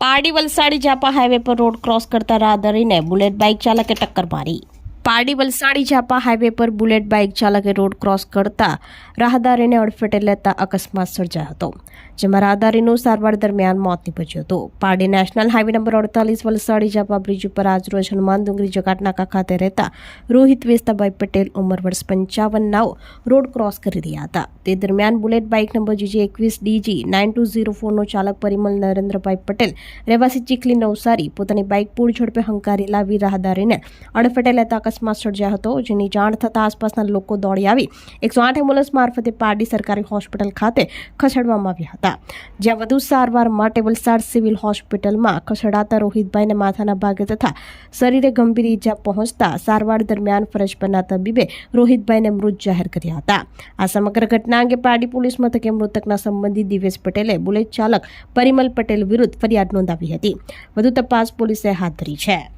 Pardi Valsadi Japa highway પર road cross કરતા રાહદરીને બુલેટ બાઇક ચાલકે ટક્કર મારી. પારડી વલસાડી જાપા હાઈવે પર બુલેટ બાઇક ચાલકે રોડ ક્રોસ કરતા રાહદારીને અડફેટે લેતા અકસ્માત સર્જાયો હતો, જેમાં રાહદારીનું સારવાર દરમિયાન મોત નીપજ્યું હતું. પારડી નેશનલ હાઈવે નંબર અડતાલીસ વલસાડી જાપા બ્રિજ ઉપર આજરોજ હનુમાન ડુંગરી જકાટનાકા ખાતે રહેતા રોહિત વેસ્તાભાઈ પટેલ ઉંમર વર્ષ પંચાવન નાઓ રોડ ક્રોસ કરી રહ્યા હતા. તે દરમિયાન બુલેટ બાઇક નંબર જીજી એકવીસ ડીજી નાઇન ટુ ઝીરો ફોરનો ચાલક પરિમલ નરેન્દ્રભાઈ પટેલ, રહેવાસી ચીખલી નવસારી પોતાની બાઇક પૂર ઝડપે હંકારી લાવી રાહદારીને અડફેટે લેતા અકસ્માત સર્જ્યા હતો, જેની જાણ થતાં આસપાસના લોકો દોડી આવી. એકસો આઠ એમ્બ્યુલન્સ મારફતે પારડી સરકારી હોસ્પિટલ ખાતે ખસેડવામાં આવ્યા હતા. જ્યાં વધુ સારવાર માટે વલસાડ સિવિલ હોસ્પિટલમાં ખસેડાતા રોહિતભાઈને માથાના ભાગે તથા શરીરે ગંભીર ઈજા પહોંચતા સારવાર દરમિયાન ફરજ પરના તબીબે રોહિતભાઈને મૃત જાહેર કર્યા હતા. આ સમગ્ર ઘટના અંગે પારડી પોલીસ મથકે મૃતકના સંબંધી દિવેશ પટેલે બુલેટ ચાલક પરિમલ પટેલ વિરુદ્ધ ફરિયાદ નોંધાવી હતી. વધુ તપાસ પોલીસે હાથ ધરી છે.